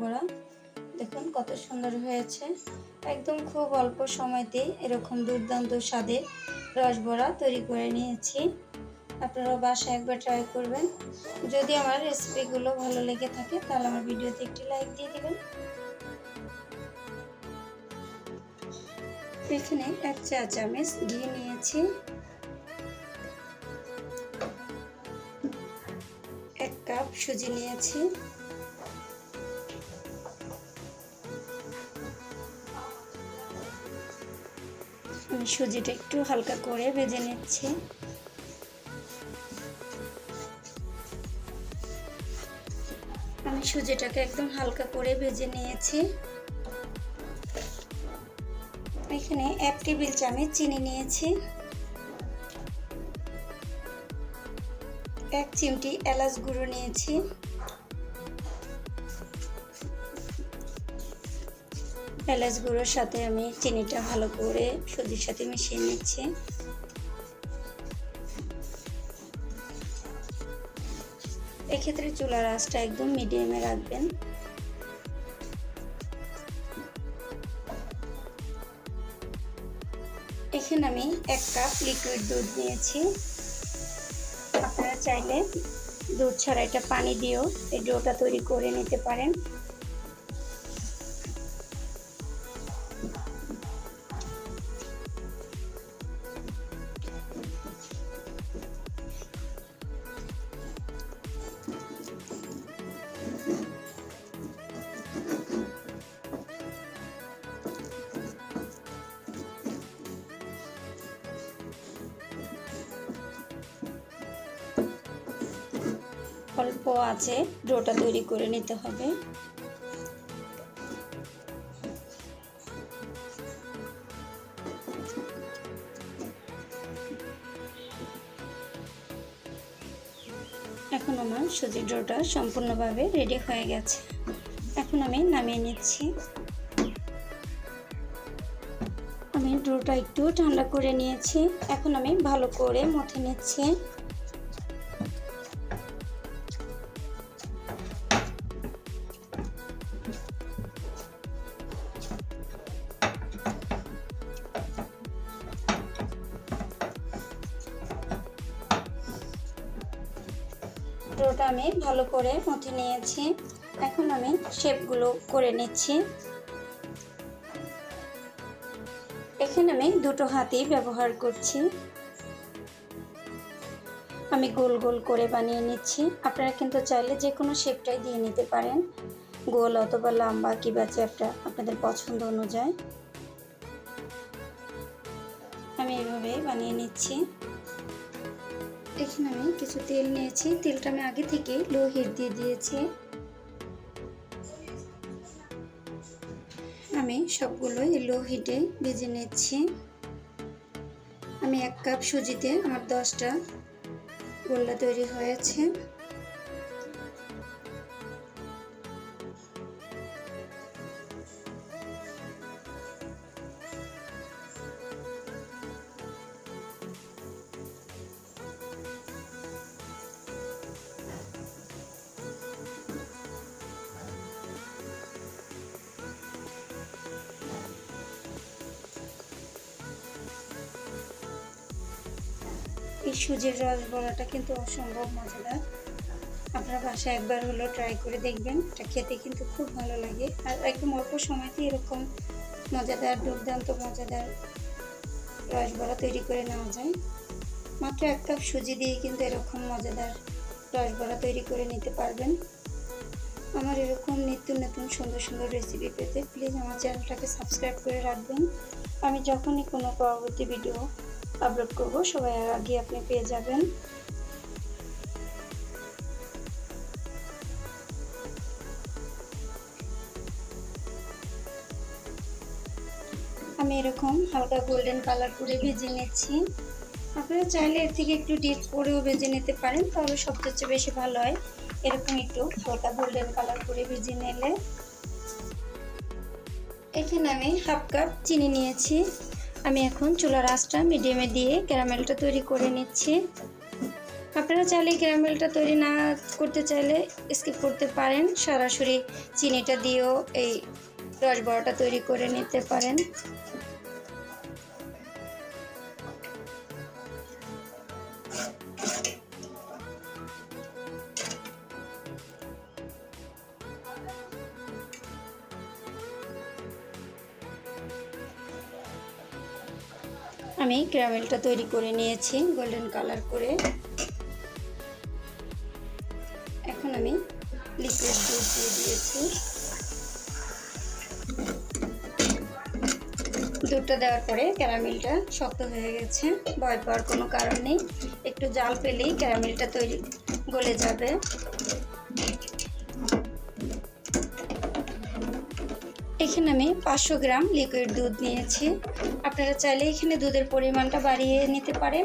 রসবড়া দেখুন কত সুন্দর হয়েছে। একদম খুব অল্প সময়তে এরকম দুর্দান্ত স্বাদের রসবড়া তৈরি করে নিয়েছি। আপনারাও বাসায় একবার ট্রাই করবেন। যদি আমার রেসিপিগুলো ভালো লেগে থাকে, তাহলে আমার ভিডিওতে একটি লাইক দিয়ে দেবেন। এখানে এক চা চামচ ঘি নিয়েছি। এক কাপ সুজি নিয়েছি। সুজিটা একটু হালকা করে ভেজে নিচ্ছি। আমি সুজিটাকে একদম হালকা করে ভেজে নিয়েছি। এখানে এক টেবিল চামচ চিনি নিয়েছি। এক চিমটি এলাচ গুঁড়ো নিয়েছি। এলাচ গুঁড়োর সাথে আমি চিনিটা ভালো করে সুজির সাথে মিশিয়ে নিচ্ছি। এক্ষেত্রে চুলার আঁচটা একদম মিডিয়ামে রাখবেন। এখানে আমি এক কাপ লিকুইড দুধ নিয়েছি। আপনারা চাইলে দুধ ছাড়া এটা পানি দিয়েও এই ডোটা তৈরি করে নিতে পারেন। অল্প আছে, ডোটা তৈরি করে নিতে হবে। এখন আমার সুজির ডোটা সম্পূর্ণভাবে রেডি হয়ে গেছে। এখন আমি নামিয়ে নিচ্ছি। আমি ডোটা একটু ঠান্ডা করে নিয়েছি। এখন আমি ভালো করে মথে নিচ্ছি। ডোটা আমি ভালো করে মথে নিয়েছি। এখন আমি শেপগুলো করে নিচ্ছি। এখানে আমি দুটো হাতি ব্যবহার করছি। আমি গোল গোল করে বানিয়ে নিচ্ছি। আপনারা কিন্তু চাইলে যে কোনো শেপটাই দিয়ে নিতে পারেন। গোল অথবা লম্বা কিংবা চ্যাপটা আপনাদের পছন্দ অনুযায়ী। আমি এভাবে বানিয়ে নিচ্ছি। এখানে আমি কিছু তেল নিয়েছি। তেলটা আমি আগে থেকে লো হিট দিয়ে দিয়েছি। আমি সবগুলো লো হিটে ভেজে নিচ্ছি। আমি এক কাপ সুজিতে আমার দশটা গোল্লা তৈরি হয়েছে। এই সুজির রস বড়াটা কিন্তু অসম্ভব মজাদার। আপনারা বাসায় একবার হলো ট্রাই করে দেখবেন। এটা খেতে কিন্তু খুব ভালো লাগে। আর একদম অল্প সময়তে এরকম মজাদার, দুর্দান্ত মজাদার রস বড়া তৈরি করে নেওয়া যায়। মাত্র এক কাপ সুজি দিয়ে কিন্তু এরকম মজাদার রস বড়া তৈরি করে নিতে পারবেন। আমার এরকম নিত্য নতুন সুন্দর সুন্দর রেসিপি পেতে প্লিজ আমার চ্যানেলটাকে সাবস্ক্রাইব করে রাখবেন। আমি যখনই কোনো পরবর্তী ভিডিও আপলোড করব। সবাই আগে আপনি পেয়ে যাবেন। আমি এরকম হালকা গোল্ডেন কালার করে ভেজে নিচ্ছি। আপনারা চাইলে এর থেকে একটু ডিপ করেও ভেজে নিতে পারেন, তাহলে সবচেয়ে বেশি ভালো হয়। এরকম একটু হালকা গোল্ডেন কালার করে ভেজে নিলে। এখানে আমি হাফ কাপ চিনি নিয়েছি। আমি এখন চুলার আঁচটা মিডিয়ামে দিয়ে ক্যারামেলটা তৈরি করে নিচ্ছি। আপনারা চাইলে ক্যারামেলটা তৈরি না করতে চাইলে স্কিপ করতে পারেন। সরাসরি চিনিটা দিয়েও এই রস বড়াটা তৈরি করে নিতে পারেন। আমি ক্যারামেলটা তৈরি করে নিয়েছি গোল্ডেন কালার করে। এখন আমি লিকুইড দুধ দিয়ে দিয়েছি। দুধটা দেওয়ার পরে ক্যারামেলটা শক্ত হয়ে গেছে, ভয় পাওয়ার কোনো কারণ নেই। একটু জাল পেলেই ক্যারামেলটা তৈরি গলে যাবে। এখানে আমি পাঁচশো গ্রাম লিকুইড দুধ নিয়েছি। আপনারা চাইলে এখানে দুধের পরিমাণটা বাড়িয়ে নিতে পারেন।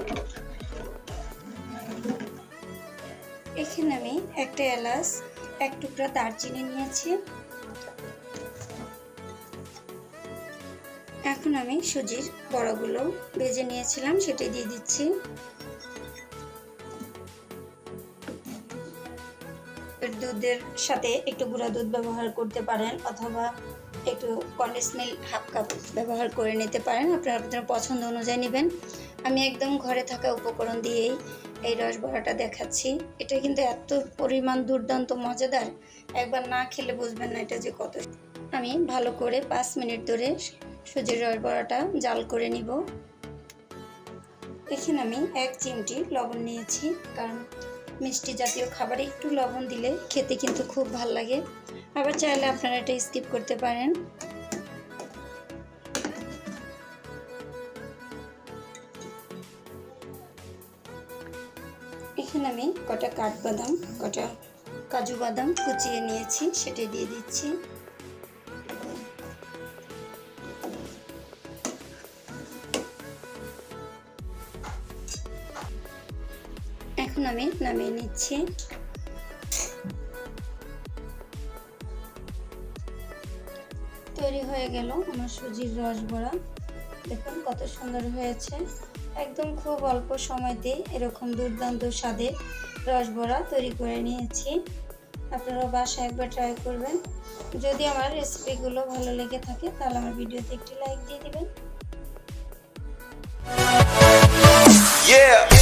এখানে আমি একটা এলাচ, এক টুকরা দারচিনি নিয়েছি। এখন আমি সুজির বড়াগুলো ভেজে নিয়েছিলাম সেটা দিয়ে দিচ্ছি। দুধের সাথে একটু গুঁড়া দুধ ব্যবহার করতে পারেন, অথবা একটু কন্ডেন্স মিল্ক হাফ কাপ ব্যবহার করে নিতে পারেন। আপনারা আপনার পছন্দ অনুযায়ী নেবেন। আমি একদম ঘরে থাকা উপকরণ দিয়েই এই রসবড়াটা দেখাচ্ছি। এটা কিন্তু এত পরিমাণ দুর্দান্ত, মজাদার। একবার না খেলে বুঝবেন না এটা যে কত। আমি ভালো করে পাঁচ মিনিট ধরে সুজির রসবড়াটা জাল করে নিব। এখানে আমি এক চিমটি লবণ নিয়েছি, কারণ মিষ্টি জাতীয় খাবারে, একটু লবণ দিলে খেতে কিন্তু খুব ভালো লাগে। আবার চাইলে আপনারা এটা স্কিপ করতে পারেন। এখানে আমি কটা কাঠবাদাম, কটা কাজু বাদাম কুচিয়ে নিয়েছি সেটা দিয়ে দিচ্ছি। এখন আমি নামিয়ে নিচ্ছি। তৈরি হয়ে গেল আমার সুজির রস রসবড়া দেখুন কত সুন্দর হয়েছে। একদম খুব অল্প সময়তে এরকম দুর্দান্ত স্বাদের রসবড়া তৈরি করে নিয়েছি। আপনারা বাসায় একবার ট্রাই করবেন। যদি আমার রেসিপিগুলো ভালো লেগে থাকে, তাহলে আমার ভিডিওতে একটি লাইক দিয়ে দেবেন। Yeah.